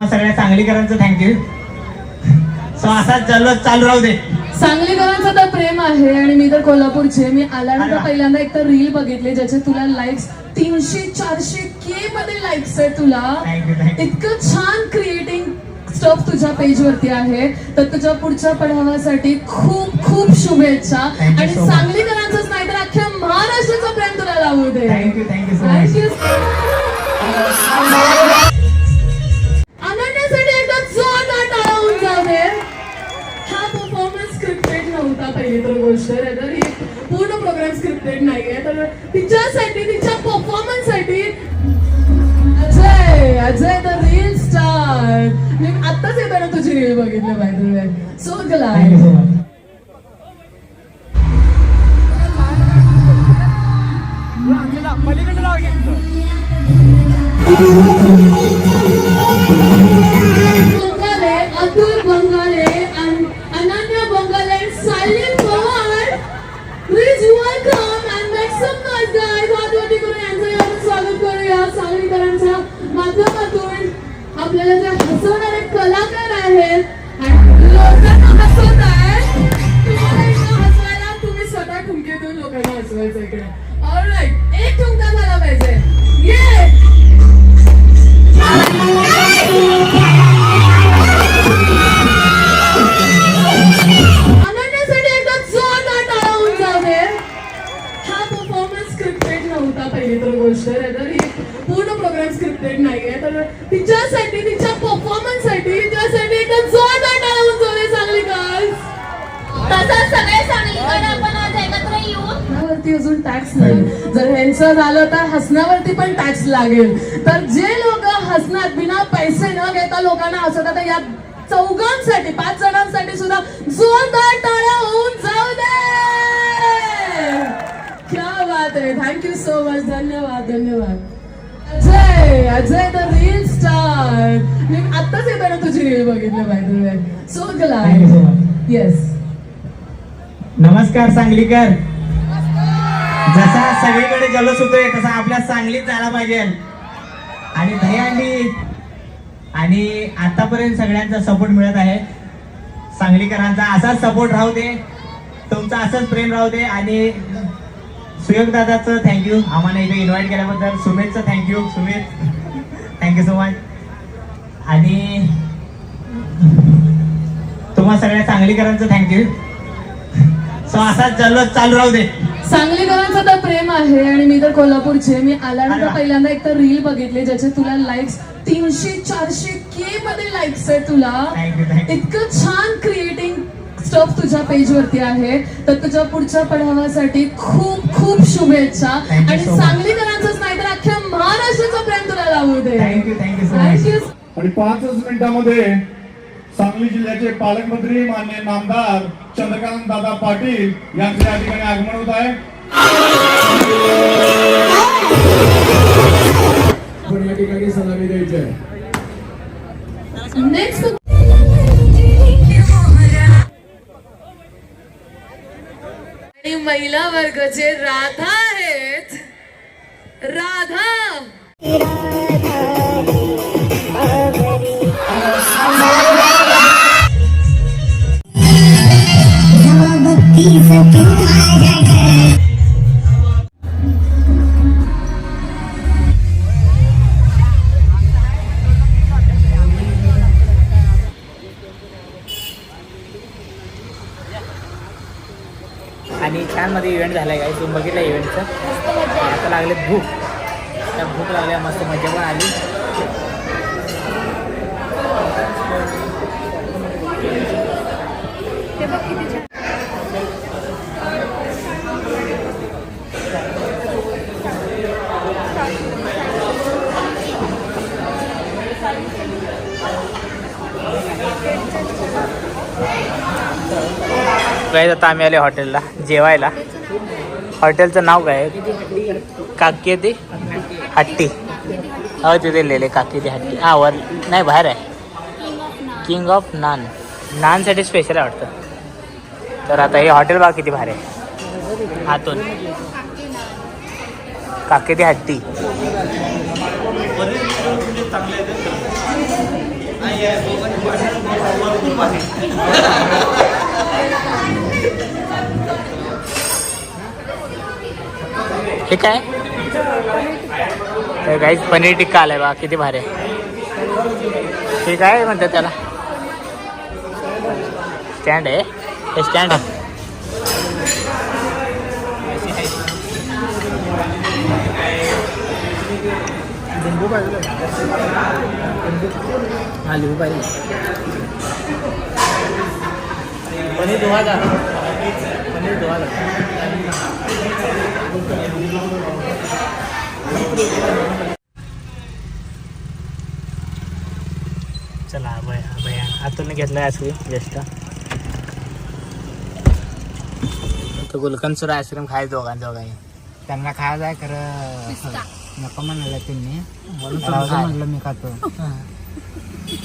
सगळ्या सांगलीकरांचं thank you so असाच चालू चालू राहू दे. सांगलीकरांचं तर प्रेम आहे आणि मी तर कोल्हापूरचे मी आल्यानंतर. पहिल्यांदा एक तर रील बघितली ज्याचे तुला लाईक्स तीनशे चारशे के मध्ये लाईक्स आहे तुला. इतकं छान क्रिएटिंग स्टफ तुझ्या पेज वरती आहे. तर तुझ्या पुढच्या पडावासाठी खूप खूप शुभेच्छा. आणि. सांगलीकरांचंच नाही तर अख्ख्या महाराष्ट्राचं प्रेम तुला लावू दे. थँक्यू थँक्यू नव्हता पहिली तर गोष्ट तर ही पूर्ण प्रोग्राम स्क्रिप्टेड नाहीये. तर तिच्यासाठी तिच्या परफॉर्मन्ससाठी Ajay Ajay the reel star मी आत्ताच येताना तुझी रील बघितली पाहिजे सो थँक्यू ग्लाड सो आपल्याला जे हसवणारे कलाकार आहेत आणि लोकांना हसवत आहेत तुम्हाला हसवायला तुम्ही स्वतः ठुमके देऊन लोकांना हसवायचं इकडे. तिच्यासाठी तिच्या परफॉर्मन्ससाठी तिच्यासाठी एकदा जोरदार टाळा दे चांगली गर्ल्स तसंच सगळे सांगलीकडे आपण आज एकत्र येऊन अजून टॅक्स नाही. जर ह्यांचं झालं तर हसण्यावरती पण टॅक्स लागेल. तर जे लोक हसणार बिना पैसे न घेता लोकांना हसवतात तर या चौघांसाठी पाच जणांसाठी सुद्धा जोरदार टाळ्या होऊन जाऊ दे! क्या बात आहे. थँक्यू सो मच धन्यवाद धन्यवाद. Ajay Ajay the reel star मी आत्ताच येताना तुझी रील बघितली पाहिजे सो ग्लाड येस नमस्कार सांगलीकर. जसा सगळीकडे जल्लोष होतोय तसा आपल्या सांगलीत झाला पाहिजे. आणि दहीहंडी. आणि आतापर्यंत सगळ्यांचा सपोर्ट मिळत आहे. सांगलीकरांचा असाच सपोर्ट राहू दे. तुमचा असंच प्रेम राहू दे. आणि सुयोग दादाचं थँक्यू आम्हाला इथे इन्व्हाइट केल्याबद्दल सुमितचं thank you Sumit thank you so much आणि तुम्हा सगळ्या सांगलीकरांचं थँक्यू सो असाच जल्लोष चालू राहू दे. सांगलीकरांचं तर प्रेम आहे आणि मी तर कोल्हापूरचे मी आल्यानंतर. पहिल्यांदा एक तर रील बघितली ज्याचे तुला लाईक्स तीनशे चारशे के मध्ये लाईक्स आहे तुला. इतकं छान क्रिएटिंग स्टफ तुझ्या पेज वरती आहे. तर तुझ्या पुढच्या पडावासाठी खूप खूप शुभेच्छा. आणि so much. सांगलीकरांचंच नाही तर अख्ख्या महाराष्ट्राचं प्रेम तुला लावू दे. Thank you thank you so much thank you आणि पाचच मिनिटामध्ये सांगली जिल्ह्याचे पालकमंत्री मान्य नामदार चंद्रकांत दादा पाटील यांचे या ठिकाणी आगमन होत आहे. पण या ठिकाणी सलामी द्यायची आहे. नेक्स्ट महिला वर्गाचे राधा आहेत राधा! आणि छानमध्ये इव्हेंट झाला आहे तुम्ही बघितलं इव्हेंटचं आता लागले भूक. त्या भूक लागल्या मस्त मजा पण आली. काय आता आम्ही आले हॉटेलला जेवायला. हॉटेलचं नाव काय? आहे काकी ती हट्टी. हो तिथे लिहिले काकी ती हट्टी. हा वर नाही बाहेर आहे. किंग ऑफ नान नानसाठी स्पेशल आहे वाटतं. तर आता हे हॉटेल बघा किती भारी आहे. आतून. काकी ती हट्टी. हे काय? तर काहीच पनीर टिक्का आलाय बा किती भारी हे काय म्हणतात त्याला? स्टँड आहे. हे स्टँड आहे. लिंबू पाहिजे. हा लिंबू पाहिजे. पनीर दोहा जा पनीर दोहा जा चला भया भया आतून घेतलं आईस्क्रीम जस्ट तो गुलकंद सुद्धा आईस्क्रीम खायचं दोघांचं दोघांनी. त्यांना खायचं आहे खरं. नको म्हणाले त्यांनी. म्हटलं मी खातो.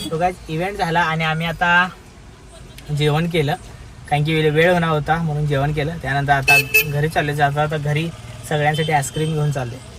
तो काय इव्हेंट झाला आणि आम्ही आता जेवण केलं. कारण की वेळ वेळ होणार होता म्हणून जेवण केलं. त्यानंतर आता घरी चालले. जाता आता घरी सगळ्यांसाठी आईस्क्रीम घेऊन चालले.